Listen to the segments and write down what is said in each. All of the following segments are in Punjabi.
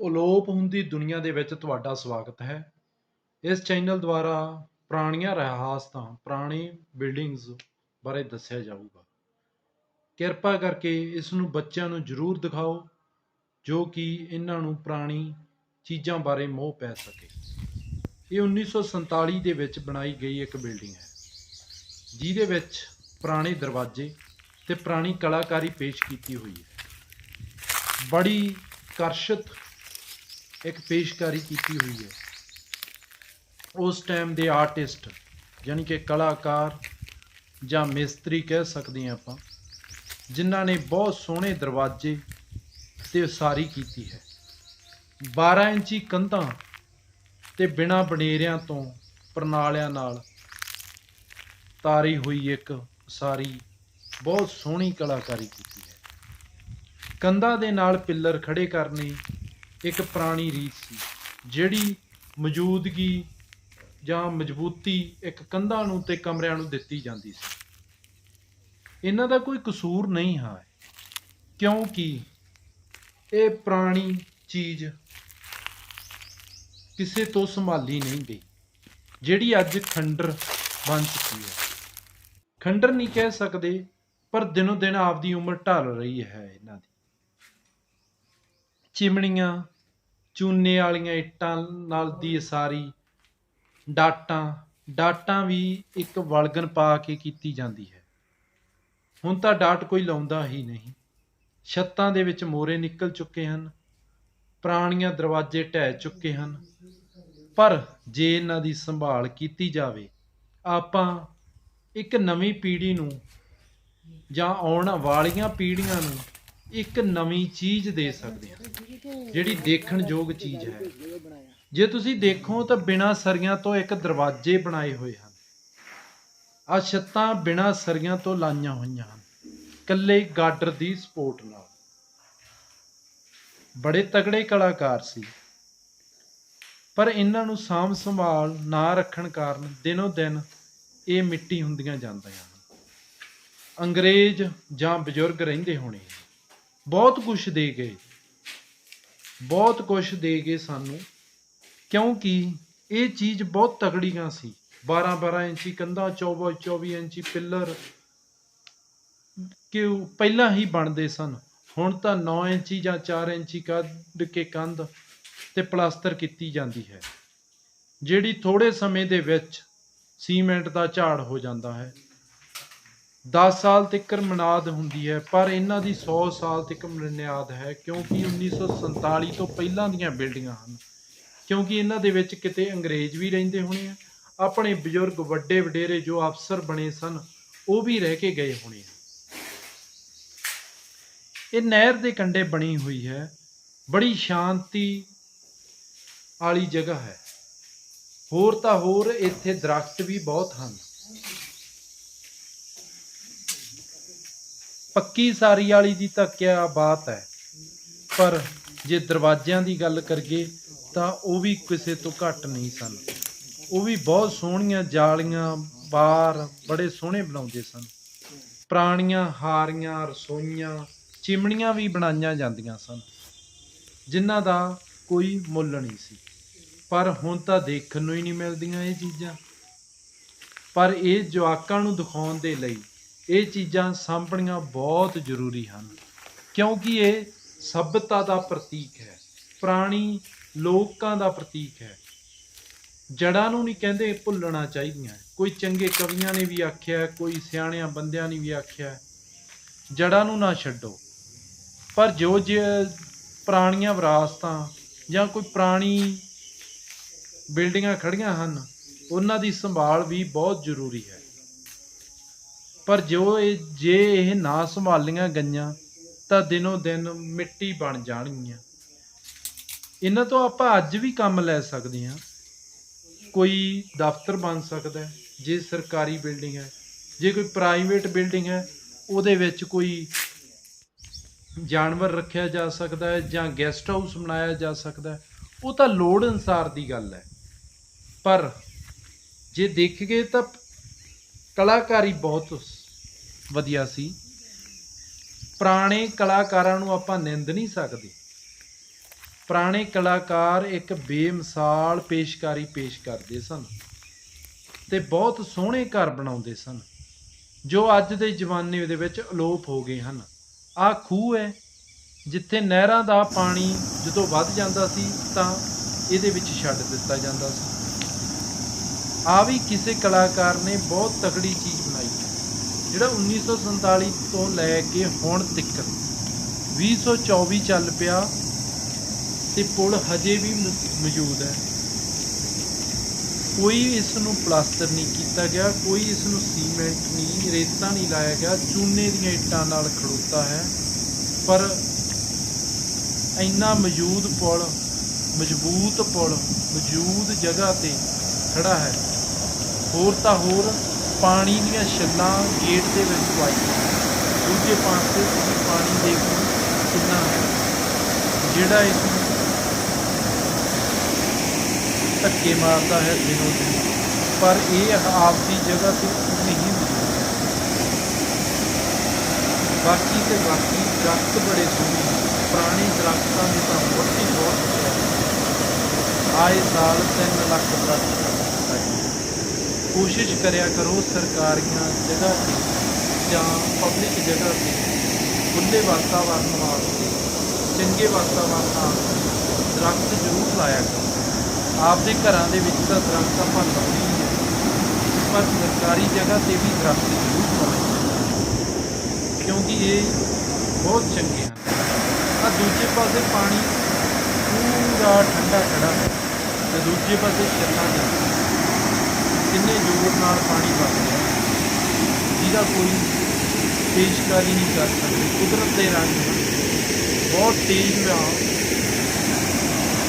ਅਲੋਪ ਹੁੰਦੀ ਦੁਨੀਆ ਦੇ ਵਿੱਚ ਤੁਹਾਡਾ ਸਵਾਗਤ ਹੈ। ਇਸ ਚੈਨਲ ਦੁਆਰਾ ਪੁਰਾਣੀਆਂ ਰਹਿਾਸਤਾਂ, ਪੁਰਾਣੀ ਬਿਲਡਿੰਗਸ ਬਾਰੇ ਦੱਸਿਆ ਜਾਊਗਾ। ਕਿਰਪਾ ਕਰਕੇ ਇਸ ਨੂੰ ਬੱਚਿਆਂ ਨੂੰ ਜ਼ਰੂਰ ਦਿਖਾਓ, ਜੋ ਕਿ ਇਹਨਾਂ ਨੂੰ ਪੁਰਾਣੀ ਚੀਜ਼ਾਂ ਬਾਰੇ ਮੋਹ ਪੈ ਸਕੇ। ਇਹ 1947 ਦੇ ਵਿੱਚ ਬਣਾਈ ਗਈ ਇੱਕ ਬਿਲਡਿੰਗ ਹੈ, ਜਿਹਦੇ ਵਿੱਚ ਪੁਰਾਣੇ ਦਰਵਾਜ਼ੇ ਤੇ ਪੁਰਾਣੀ ਕਲਾਕਾਰੀ ਪੇਸ਼ ਕੀਤੀ ਹੋਈ ਹੈ। ਬੜੀ ਆਕਰਸ਼ਿਤ ਇੱਕ ਪੇਸ਼ਕਾਰੀ ਕੀਤੀ ਹੋਈ ਹੈ। ਉਸ ਟਾਈਮ ਦੇ ਆਰਟਿਸਟ ਯਾਨੀ ਕਿ ਕਲਾਕਾਰ ਜਾਂ ਮਿਸਤਰੀ ਕਹਿ ਸਕਦੇ ਹਾਂ ਆਪਾਂ, ਜਿਨ੍ਹਾਂ ਨੇ ਬਹੁਤ ਸੋਹਣੇ ਦਰਵਾਜ਼ੇ ਤੇ ਉਸਾਰੀ ਕੀਤੀ ਹੈ। 12 ਇੰਚੀ ਕੰਧਾਂ ਤੇ ਬਿਨਾਂ ਬਨੇਰਿਆਂ ਤੋਂ ਪ੍ਰਣਾਲਿਆਂ ਨਾਲ ਤਾਰੀ ਹੋਈ ਇੱਕ ਉਸਾਰੀ ਬਹੁਤ ਸੋਹਣੀ ਕਲਾਕਾਰੀ ਕੀਤੀ ਹੈ। ਕੰਧਾਂ ਦੇ ਨਾਲ ਪਿੱਲਰ ਖੜੇ ਕਰਨੇ ਇੱਕ ਪੁਰਾਣੀ ਰੀਤ ਸੀ, ਜਿਹੜੀ ਮੌਜੂਦਗੀ ਜਾਂ ਮਜ਼ਬੂਤੀ ਇੱਕ ਕੰਧਾਂ ਨੂੰ ਤੇ ਕਮਰਿਆਂ ਨੂੰ ਦਿੱਤੀ ਜਾਂਦੀ ਸੀ। ਇਹਨਾਂ ਦਾ ਕੋਈ ਕਸੂਰ ਨਹੀਂ ਹੈ ਕਿਉਂਕਿ ਇਹ ਪੁਰਾਣੀ ਚੀਜ਼ ਕਿਸੇ ਤੋਂ ਸੰਭਾਲੀ ਨਹੀਂ ਗਈ, ਜਿਹੜੀ ਅੱਜ ਖੰਡਰ ਬਣ ਚੁੱਕੀ ਹੈ। ਖੰਡਰ ਨਹੀਂ ਕਹਿ ਸਕਦੇ, ਪਰ ਦਿਨੋ ਦਿਨ ਆਪਦੀ ਉਮਰ ਢਲ ਰਹੀ ਹੈ ਇਹਨਾਂ ਦੀ। ਚਿਮਣੀਆਂ, ਚੂਨੇ ਵਾਲੀਆਂ ਇੱਟਾਂ ਨਾਲ ਦੀ ਅਸਾਰੀ ਡਾਟਾਂ ਡਾਟਾਂ ਵੀ ਇੱਕ ਵਲਗਨ ਪਾ ਕੇ ਕੀਤੀ ਜਾਂਦੀ ਹੈ। ਹੁਣ ਤਾਂ ਡਾਟ ਕੋਈ ਲਾਉਂਦਾ ਹੀ ਨਹੀਂ। ਛੱਤਾਂ ਦੇ ਵਿੱਚ ਮੋਰੇ ਨਿਕਲ ਚੁੱਕੇ ਹਨ, ਪੁਰਾਣੀਆਂ ਦਰਵਾਜ਼ੇ ਢਹਿ ਚੁੱਕੇ ਹਨ। ਪਰ ਜੇ ਇਹਨਾਂ ਦੀ ਸੰਭਾਲ ਕੀਤੀ ਜਾਵੇ, ਆਪਾਂ ਇੱਕ ਨਵੀਂ ਪੀੜ੍ਹੀ ਨੂੰ ਜਾਂ ਆਉਣ ਵਾਲੀਆਂ ਪੀੜ੍ਹੀਆਂ ਨੂੰ ਇੱਕ ਨਵੀਂ ਚੀਜ਼ ਦੇ ਸਕਦੇ ਹਾਂ। ਜਿਹੜੀ ਦੇਖਣ ਯੋਗ ਚੀਜ਼ ਹੈ। ਜੇ ਤੁਸੀਂ ਦੇਖੋ ਤਾਂ ਬਿਨਾਂ ਸਰੀਆਂ ਤੋਂ ਇੱਕ ਦਰਵਾਜ਼ੇ ਬਣਾਏ ਹੋਏ ਹਨ। ਆ ਛੱਤਾਂ ਬਿਨਾਂ ਸਰੀਆਂ ਤੋਂ ਲਾਈਆਂ ਹੋਈਆਂ ਹਨ। ਕੱਲੇ ਗਾਡਰ ਦੀ ਸਪੋਰਟ ਨਾਲ। ਬੜੇ ਤਗੜੇ ਕਲਾਕਾਰ ਸੀ। ਪਰ ਇਹਨਾਂ ਨੂੰ ਸਾਂਭ ਸੰਭਾਲ ਨਾ ਰੱਖਣ ਕਾਰਨ ਦਿਨੋ ਦਿਨ ਇਹ ਮਿੱਟੀ ਹੁੰਦੀਆਂ ਜਾਂਦੀਆਂ ਹਨ। ਅੰਗਰੇਜ਼ ਜਾਂ ਬਜ਼ੁਰਗ ਰਹਿੰਦੇ ਹੋਣੇ ਬਹੁਤ ਕੁਝ ਦੇ ਗਏ। ਬਹੁਤ ਕੁਝ ਦੇ ਗਏ ਸਾਨੂੰ। ਕਿਉਂਕਿ ਇਹ ਚੀਜ਼ ਬਹੁਤ ਤਕੜੀਆਂ ਸੀ। 12 12 ਇੰਚੀ ਕੰਧਾਂ 24 24 ਇੰਚੀ ਪਿੱਲਰ ਕਿ ਪਹਿਲਾਂ ਹੀ ਬਣਦੇ ਸਨ। ਹੁਣ ਤਾਂ 9 ਇੰਚੀ ਜਾਂ 4 ਇੰਚੀ ਕੱਢ ਕੇ ਕੰਧ ਤੇ ਪਲਾਸਟਰ ਕੀਤੀ ਜਾਂਦੀ ਹੈ। ਜਿਹੜੀ ਥੋੜੇ ਸਮੇਂ ਦੇ ਵਿੱਚ ਸੀਮੈਂਟ ਦਾ ਝਾੜ ਹੋ ਜਾਂਦਾ ਹੈ। 10 ਸਾਲ ਤੱਕ ਮਨਾਦ ਹੁੰਦੀ ਹੈ, ਪਰ ਇਹਨਾਂ ਦੀ 100 ਸਾਲ ਤੱਕ ਮਨਿਆਦ ਹੈ ਕਿਉਂਕਿ 1947 ਤੋਂ ਪਹਿਲਾਂ ਦੀਆਂ ਬਿਲਡਿੰਗਾਂ ਹਨ। ਕਿਉਂਕਿ ਇਹਨਾਂ ਦੇ ਵਿੱਚ ਕਿਤੇ ਅੰਗਰੇਜ਼ ਵੀ ਰਹਿੰਦੇ ਹੋਣੇ ਆ, ਆਪਣੇ ਬਜ਼ੁਰਗ ਵੱਡੇ ਵਡੇਰੇ ਜੋ ਅਫਸਰ ਬਣੇ ਸਨ, ਉਹ ਵੀ ਰਹਿ ਕੇ ਗਏ ਹੋਣੇ ਆ। ਇਹ ਨਹਿਰ ਦੇ ਕੰਢੇ ਬਣੀ ਹੋਈ ਹੈ, ਬੜੀ ਸ਼ਾਂਤੀ ਵਾਲੀ ਜਗ੍ਹਾ ਹੈ। ਹੋਰ ਤਾਂ ਹੋਰ ਇੱਥੇ ਦਰਖਤ ਵੀ ਬਹੁਤ ਹਨ। ਪੱਕੀ ਸਾਰੀ ਵਾਲੀ ਦੀ ਤਾਂ ਕਿਆ ਬਾਤ ਹੈ। ਪਰ ਜੇ ਦਰਵਾਜ਼ਿਆਂ ਦੀ ਗੱਲ ਕਰੀਏ ਤਾਂ ਉਹ ਵੀ ਕਿਸੇ ਤੋਂ ਘੱਟ ਨਹੀਂ ਸਨ। ਉਹ ਵੀ ਬਹੁਤ ਸੋਹਣੀਆਂ ਜਾਲੀਆਂ, ਬਾਰ ਬੜੇ ਸੋਹਣੇ ਬਣਾਉਂਦੇ ਸਨ। ਪੁਰਾਣੀਆਂ ਹਾਰੀਆਂ, ਰਸੋਈਆਂ, ਚਿਮਣੀਆਂ ਵੀ ਬਣਾਈਆਂ ਜਾਂਦੀਆਂ ਸਨ। ਜਿਨ੍ਹਾਂ ਦਾ ਕੋਈ ਮੁੱਲ ਨਹੀਂ ਸੀ। ਪਰ ਹੁਣ ਤਾਂ ਦੇਖਣ ਨੂੰ ਹੀ ਨਹੀਂ ਮਿਲਦੀਆਂ ਇਹ ਚੀਜ਼ਾਂ। ਪਰ ਇਹ ਜਵਾਕਾਂ ਨੂੰ ਦਿਖਾਉਣ ਦੇ ਲਈ ਇਹ ਚੀਜ਼ਾਂ ਸਾਂਭਣੀਆਂ ਬਹੁਤ ਜ਼ਰੂਰੀ ਹਨ, ਕਿਉਂਕਿ ਇਹ ਸਭਿਅਤਾ ਦਾ ਪ੍ਰਤੀਕ ਹੈ, ਪੁਰਾਣੀ ਲੋਕਾਂ ਦਾ ਪ੍ਰਤੀਕ ਹੈ। ਜੜਾਂ ਨੂੰ ਨਹੀਂ ਕਹਿੰਦੇ ਭੁੱਲਣਾ ਚਾਹੀਦੀਆਂ, ਕੋਈ ਚੰਗੇ ਕਵੀਆਂ ਨੇ ਵੀ ਆਖਿਆ, ਕੋਈ ਸਿਆਣਿਆਂ ਬੰਦਿਆਂ ਨੇ ਵੀ ਆਖਿਆ, ਜੜਾਂ ਨੂੰ ਨਾ ਛੱਡੋ। ਪਰ ਜੋ ਜੇ ਪੁਰਾਣੀਆਂ ਵਿਰਾਸਤਾਂ ਜਾਂ ਕੋਈ ਪੁਰਾਣੀ ਬਿਲਡਿੰਗਾਂ ਖੜੀਆਂ ਹਨ, ਉਹਨਾਂ ਦੀ ਸੰਭਾਲ ਵੀ ਬਹੁਤ ਜ਼ਰੂਰੀ ਹੈ। ਪਰ ਜੋ ਇਹ ਜੇ ਇਹ ਨਾ ਸੰਭਾਲੀਆਂ ਗਈਆਂ, ਤਾਂ ਦਿਨੋ ਦਿਨ ਮਿੱਟੀ ਬਣ ਜਾਣਗੀਆਂ। ਇਹਨਾਂ ਤੋਂ ਆਪਾਂ ਅੱਜ ਵੀ ਕੰਮ ਲੈ ਸਕਦੇ ਹਾਂ। ਕੋਈ ਦਫ਼ਤਰ ਬਣ ਸਕਦਾ ਹੈ, ਜੇ ਸਰਕਾਰੀ ਬਿਲਡਿੰਗ ਹੈ। ਜੇ ਕੋਈ ਪ੍ਰਾਈਵੇਟ ਬਿਲਡਿੰਗ ਹੈ, ਉਹਦੇ ਵਿੱਚ ਕੋਈ ਜਾਨਵਰ ਰੱਖਿਆ ਜਾ ਸਕਦਾ ਹੈ ਜਾਂ ਗੈਸਟ ਹਾਊਸ ਬਣਾਇਆ ਜਾ ਸਕਦਾ ਹੈ। ਉਹ ਤਾਂ ਲੋੜ ਅਨਸਾਰ ਦੀ ਗੱਲ ਹੈ। ਪਰ ਜੇ ਦੇਖੀਏ ਤਾਂ ਕਲਾਕਾਰੀ ਬਹੁਤ ਵਧੀਆ ਸੀ। ਪੁਰਾਣੇ ਕਲਾਕਾਰਾਂ ਨੂੰ ਆਪਾਂ ਨਿੰਦ ਨਹੀਂ ਸਕਦੇ। ਪੁਰਾਣੇ ਕਲਾਕਾਰ ਇੱਕ ਬੇਮਿਸਾਲ ਪੇਸ਼ਕਾਰੀ ਪੇਸ਼ ਕਰਦੇ ਸਨ ਤੇ ਬਹੁਤ ਸੋਹਣੇ ਘਰ ਬਣਾਉਂਦੇ ਸਨ, ਜੋ ਅੱਜ ਦੇ ਜ਼ਮਾਨੇ ਦੇ ਵਿੱਚ ਅਲੋਪ ਹੋ ਗਏ ਹਨ। ਆਹ ਖੂਹ ਹੈ, ਜਿੱਥੇ ਨਹਿਰਾਂ ਦਾ ਪਾਣੀ ਜਦੋਂ ਵੱਧ ਜਾਂਦਾ ਸੀ ਤਾਂ ਇਹਦੇ ਵਿੱਚ ਛੱਡ ਦਿੱਤਾ ਜਾਂਦਾ ਸੀ। ਆ ਵੀ ਕਿਸੇ ਕਲਾਕਾਰ ਨੇ ਬਹੁਤ ਤਕੜੀ ਚੀਜ਼ ਜਿਹੜਾ 1947 ਤੋਂ ਲੈ ਕੇ ਹੁਣ ਤੱਕ 2024 ਚੱਲ ਪਿਆ ਤੇ ਪੁਲ ਹਜੇ ਵੀ ਮੌਜੂਦ ਹੈ। ਕੋਈ ਇਸ ਨੂੰ ਪਲਾਸਟਰ ਨਹੀਂ ਕੀਤਾ ਗਿਆ, ਕੋਈ ਇਸ ਨੂੰ ਸੀਮੈਂਟ ਨਹੀਂ, ਰੇਤਾ ਨਹੀਂ ਲਾਇਆ ਗਿਆ, ਚੂਨੇ ਦੀਆਂ ਇੱਟਾਂ ਨਾਲ ਖੜੋਤਾ ਹੈ, ਪਰ ਇੰਨਾ ਮੌਜੂਦ ਪੁਲ, ਮਜ਼ਬੂਤ ਪੁਲ ਮੌਜੂਦ ਜਗ੍ਹਾ ਤੇ ਖੜਾ ਹੈ। ਹੋਰ ਤਾਂ ਹੋਰ ਪਾਣੀ ਦੀਆਂ ਛੱਲਾਂ ਗੇਟ ਦੇ ਵਿੱਚ ਪਾਈਆਂ ਦੂਜੇ ਪਾਸੇ ਤੁਸੀਂ ਪਾਣੀ ਦੇਖੋ ਕਿੰਨਾ ਹੈ। ਜਿਹੜਾ ਇਸ ਨੂੰ ਧੱਕੇ ਮਾਰਦਾ ਹੈ ਦਿਨੋਂ ਦਿਨ। ਪਰ ਇਹ ਆਪਦੀ ਜਗ੍ਹਾ ਤੇ ਨਹੀਂ ਮਿਲਦਾ ਬਾਕੀ ਤੇ ਬਾਕੀ ਦਰਖਤ ਬੜੇ ਸੋਹਣੇ ਹਨ। ਪੁਰਾਣੇ ਦਰਖਤਾਂ ਦੀ ਤਾਂ ਵੱਡੀ ਬਹੁਤ ਆਏ ਸਾਲ 3 ਲੱਖ ਦਰਖਤ ਕੋਸ਼ਿਸ਼ ਕਰਿਆ ਕਰੋ ਸਰਕਾਰੀਆਂ ਜਗ੍ਹਾ ਤੇ ਜਾਂ ਪਬਲਿਕ ਜਗ੍ਹਾ ਤੇ ਖੁੱਲੇ ਵਾਤਾਵਰਨ ਵਾਸਤੇ, ਚੰਗੇ ਵਾਤਾਵਰਨ ਵਾਸਤੇ ਦਰਖਤ ਜ਼ਰੂਰ ਲਾਇਆ ਕਰੋ। ਆਪਦੇ ਘਰਾਂ ਦੇ ਵਿੱਚ ਤਾਂ ਦਰਖਤ ਆਪਾਂ ਲਾਉਂਦੇ ਹੀ ਹਾਂ ਪਰ ਸਰਕਾਰੀ ਜਗ੍ਹਾ ਤੇ ਵੀ ਦਰਖਤ ਜ਼ਰੂਰ ਲਾਉਣੇ ਚਾਹੀਦੇ ਕਿਉਂਕਿ ਇਹ ਬਹੁਤ ਚੰਗੇ ਹਨ। ਆ ਦੂਜੇ ਪਾਸੇ ਪਾਣੀ ਪੂਰਾ ਠੰਡਾ ਖੜਾ ਹੈ ਤੇ ਦੂਜੇ ਪਾਸੇ ਛੱਲਾਂ ਜਾਂਦੀਆਂ ਕਿੰਨੇ ਜ਼ੋਰ ਨਾਲ ਪਾਣੀ ਵਗ ਰਿਹਾ ਹੈ, ਜਿਹਦਾ ਕੋਈ ਪੇਸ਼ਕਾਰੀ ਨਹੀਂ ਕਰ ਸਕਦੇ। ਕੁਦਰਤ ਦੇ ਰੰਗ ਬਹੁਤ ਤੇਜ਼ ਵਿਹਾਰ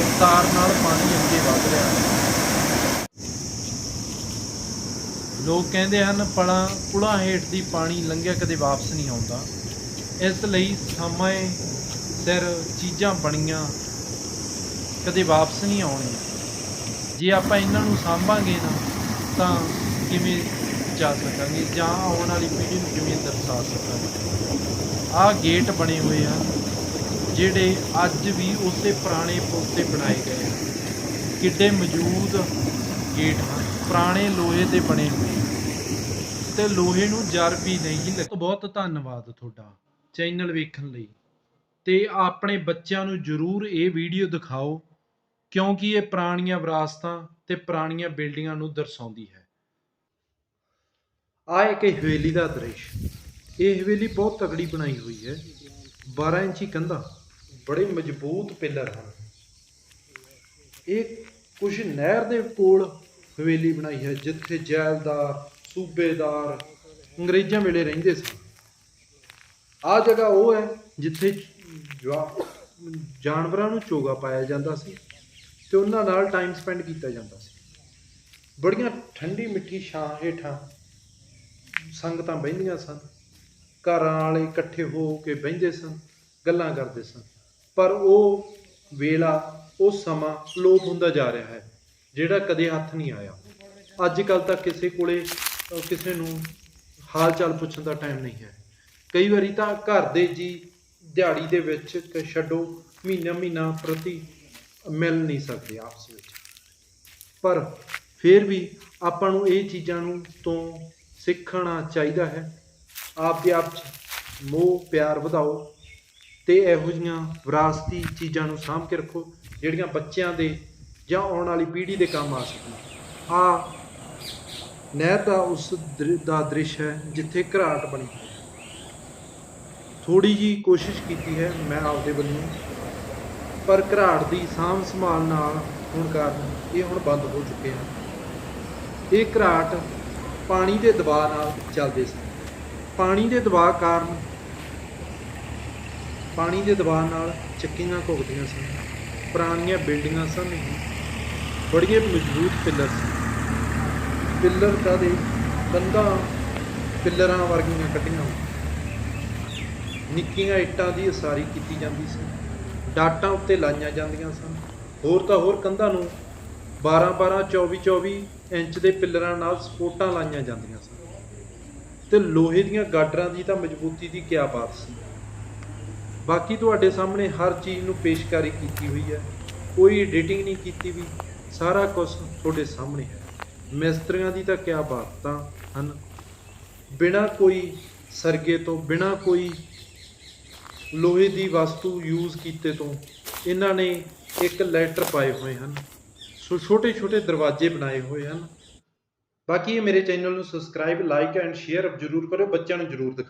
ਰਫ਼ਤਾਰ ਨਾਲ ਪਾਣੀ ਅੱਗੇ ਵਧ ਰਿਹਾ ਹੈ। ਲੋਕ ਕਹਿੰਦੇ ਹਨ, ਪਲਾਂ, ਪੁਲਾਂ ਹੇਠ ਦੀ ਪਾਣੀ ਲੰਘਿਆ ਕਦੇ ਵਾਪਸ ਨਹੀਂ ਆਉਂਦਾ। ਇਸ ਲਈ ਸਮੇਂ ਸਿਰ ਚੀਜ਼ਾਂ ਬਣੀਆਂ ਕਦੇ ਵਾਪਸ ਨਹੀਂ ਆਉਣੀਆਂ। ਜੇ ਆਪਾਂ ਇਹਨਾਂ ਨੂੰ ਸਾਂਭਾਂਗੇ ਨਾ, ਤਾਂ ਕਿਵੇਂ ਜਾ ਸਕਾਂਗੇ ਜਾਂ ਆਉਣ ਵਾਲੀ ਪੀੜ੍ਹੀ ਨੂੰ ਕਿਵੇਂ ਦਰਸਾ ਸਕਾਂਗੇ। ਆਹ ਗੇਟ ਬਣੇ ਹੋਏ ਹਨ ਜਿਹੜੇ ਅੱਜ ਵੀ ਉਸੇ ਪੁਰਾਣੇ ਪੁਲ ਤੇ ਬਣਾਏ ਗਏ ਹਨ ਕਿੱਡੇ ਮੌਜੂਦ ਗੇਟ ਹਨ, ਪੁਰਾਣੇ ਲੋਹੇ ਦੇ ਬਣੇ ਹੋਏ ਹਨ। ਤੇ ਲੋਹੇ ਨੂੰ ਜਰ ਵੀ ਨਹੀਂ ਲੱਗ ਬਹੁਤ ਧੰਨਵਾਦ ਤੁਹਾਡਾ ਚੈਨਲ ਵੇਖਣ ਲਈ। ਤੇ ਆਪਣੇ ਬੱਚਿਆਂ ਨੂੰ ਜਰੂਰ ਇਹ ਵੀਡੀਓ ਦਿਖਾਓ, ਕਿਉਂਕਿ ਇਹ ਪੁਰਾਣੀਆਂ ਵਿਰਾਸਤਾਂ ਤੇ ਪੁਰਾਣੀਆਂ ਬਿਲਡਿੰਗਾਂ ਨੂੰ ਦਰਸਾਉਂਦੀ ਹੈ। ਆ ਇੱਕ ਹਵੇਲੀ ਦਾ ਦ੍ਰਿਸ਼। ਇਹ ਹਵੇਲੀ ਬਹੁਤ ਤਗੜੀ ਬਣਾਈ ਹੋਈ ਹੈ। 12 ਇੰਚੀ ਕੰਧਾਂ, ਬੜੇ ਮਜ਼ਬੂਤ ਪਿੱਲਰ ਹਨ। ਇਹ ਕੁਝ ਨਹਿਰ ਦੇ ਕੋਲ ਹਵੇਲੀ ਬਣਾਈ ਹੈ, ਜਿੱਥੇ ਜੈਲਦਾਰ, ਸੂਬੇਦਾਰ ਅੰਗਰੇਜ਼ਾਂ ਵੇਲੇ ਰਹਿੰਦੇ ਸੀ ਆ ਜਗ੍ਹਾ ਉਹ ਹੈ ਜਿੱਥੇ ਜਵਾ- ਜਾਨਵਰਾਂ ਨੂੰ ਚੋਗਾ ਪਾਇਆ ਜਾਂਦਾ ਸੀ ਤੇ ਉਹਨਾਂ ਨਾਲ ਟਾਈਮ ਸਪੈਂਡ ਕੀਤਾ ਜਾਂਦਾ ਸੀ। ਬੜੀਆਂ ਠੰਡੀ ਮਿੱਠੀ ਛਾਂ ਹੇਠਾਂ ਸੰਗਤਾਂ ਬਹਿੰਦੀਆਂ ਸਨ। ਘਰਾਂ ਵਾਲੇ ਇਕੱਠੇ ਹੋ ਕੇ ਬਹਿੰਦੇ ਸਨ, ਗੱਲਾਂ ਕਰਦੇ ਸਨ। ਪਰ ਉਹ ਵੇਲਾ, ਉਹ ਸਮਾਂ ਲੋਪ ਹੁੰਦਾ ਜਾ ਰਿਹਾ ਹੈ, ਜਿਹੜਾ ਕਦੇ ਹੱਥ ਨਹੀਂ ਆਇਆ। ਅੱਜ ਕੱਲ ਤਾਂ ਕਿਸੇ ਕੋਲੇ ਕਿਸੇ ਨੂੰ ਹਾਲ ਚਾਲ ਪੁੱਛਣ ਦਾ ਟਾਈਮ ਨਹੀਂ ਹੈ। ਕਈ ਵਾਰੀ ਤਾਂ ਘਰ ਦੇ ਜੀ ਦਿਹਾੜੀ ਦੇ ਵਿੱਚ ਛੱਡੋ, ਮਹੀਨਾ ਮਹੀਨਾ ਪ੍ਰਤੀ ਮਿਲ ਨਹੀਂ ਸਕਦੇ ਆਪਸ ਵਿੱਚ। ਪਰ ਫਿਰ ਵੀ ਆਪਾਂ ਨੂੰ ਇਹ ਚੀਜ਼ਾਂ ਨੂੰ ਤੋਂ ਸਿੱਖਣਾ ਚਾਹੀਦਾ ਹੈ। ਆਪ ਦੇ ਆਪ 'ਚ ਮੋਹ, ਪਿਆਰ ਵਧਾਓ ਤੇ ਇਹੋ ਜਿਹੀਆਂ ਵਿਰਾਸਤੀ ਚੀਜ਼ਾਂ ਨੂੰ ਸਾਂਭ ਕੇ ਰੱਖੋ, ਜਿਹੜੀਆਂ ਬੱਚਿਆਂ ਦੇ ਜਾਂ ਆਉਣ ਵਾਲੀ ਪੀੜ੍ਹੀ ਦੇ ਕੰਮ ਆ ਸਕਣ। ਆ ਨਹਿਰ ਦਾ ਉਸ ਦ੍ਰਿ- ਦਾ ਦ੍ਰਿਸ਼ ਹੈ ਜਿੱਥੇ ਘਰਾਟ ਬਣੀ ਹੈ। ਥੋੜੀ ਜੀ ਕੋਸ਼ਿਸ਼ ਕੀਤੀ ਹੈ ਮੈਂ ਆਪਦੇ ਵੱਲੋਂ, ਪਰ ਘਰਾਟ ਦੀ ਸਾਂਭ ਸੰਭਾਲ ਨਾਲ ਹੋਣ ਕਾਰਨ ਇਹ ਹੁਣ ਬੰਦ ਹੋ ਚੁੱਕੇ ਹਨ। ਇਹ ਘਰਾਟ ਪਾਣੀ ਦੇ ਦਬਾਅ ਨਾਲ ਚੱਲਦੇ ਸਨ ਪਾਣੀ ਦੇ ਦਬਾਅ ਕਾਰਨ ਪਾਣੀ ਦੇ ਦਬਾਅ ਨਾਲ ਚੱਕੀਆਂ ਘੁੱਗਦੀਆਂ ਸਨ। ਪੁਰਾਣੀਆਂ ਬਿਲਡਿੰਗਾਂ ਸਨ ਇਹ ਬੜੀਆਂ ਮਜ਼ਬੂਤ ਪਿੱਲਰ ਸਨ ਪਿੱਲਰ ਦਾ ਦੇ ਕੰਧਾਂ ਪਿੱਲਰਾਂ ਵਰਗੀਆਂ ਕੱਢੀਆਂ ਨਿੱਕੀਆਂ ਇੱਟਾਂ ਦੀ ਉਸਾਰੀ ਕੀਤੀ ਜਾਂਦੀ ਸੀ। ਡਾਟਾਂ ਉੱਤੇ ਲਾਈਆਂ ਜਾਂਦੀਆਂ ਸਨ। ਹੋਰ ਤਾਂ ਹੋਰ ਕੰਧਾਂ ਨੂੰ 12 12 24 24 ਇੰਚ ਦੇ ਪਿੱਲਰਾਂ ਨਾਲ ਸਪੋਰਟਾਂ ਲਾਈਆਂ ਜਾਂਦੀਆਂ ਸਨ। ਤੇ ਲੋਹੇ ਦੀਆਂ ਗਾਡਰਾਂ ਦੀ ਤਾਂ ਮਜ਼ਬੂਤੀ ਦੀ ਕਿਆ ਬਾਤ ਸੀ। ਬਾਕੀ ਤੁਹਾਡੇ ਸਾਹਮਣੇ ਹਰ ਚੀਜ਼ ਨੂੰ ਪੇਸ਼ਕਾਰੀ ਕੀਤੀ ਹੋਈ ਹੈ। ਕੋਈ ਐਡੀਟਿੰਗ ਨਹੀਂ ਕੀਤੀ ਵੀ। ਸਾਰਾ ਕੁਝ ਤੁਹਾਡੇ ਸਾਹਮਣੇ ਹੈ। ਮਿਸਤਰੀਆਂ ਦੀ ਤਾਂ ਕਿਆ ਬਾਤਾਂ ਹਨ। ਬਿਨਾਂ ਕੋਈ ਸਰਗੇ ਤੋਂ, ਬਿਨਾਂ ਕੋਈ ਲੋਹੇ ਦੀ ਵਸਤੂ ਯੂਜ਼ ਕੀਤੇ ਤੋਂ, ਇਹਨਾਂ ਨੇ ਇੱਕ ਲੈਟਰ ਪਾਏ ਹੋਏ ਹਨ। ਸੋ ਛੋਟੇ ਛੋਟੇ ਦਰਵਾਜ਼ੇ ਬਣਾਏ ਹੋਏ ਹਨ। ਬਾਕੀ ਇਹ ਮੇਰੇ ਚੈਨਲ ਨੂੰ ਸਬਸਕ੍ਰਾਈਬ ਲਾਈਕ ਐਂਡ ਸ਼ੇਅਰ ਜ਼ਰੂਰ ਕਰਿਓ। ਬੱਚਿਆਂ ਨੂੰ ਜ਼ਰੂਰ ਦਿਖਾਓ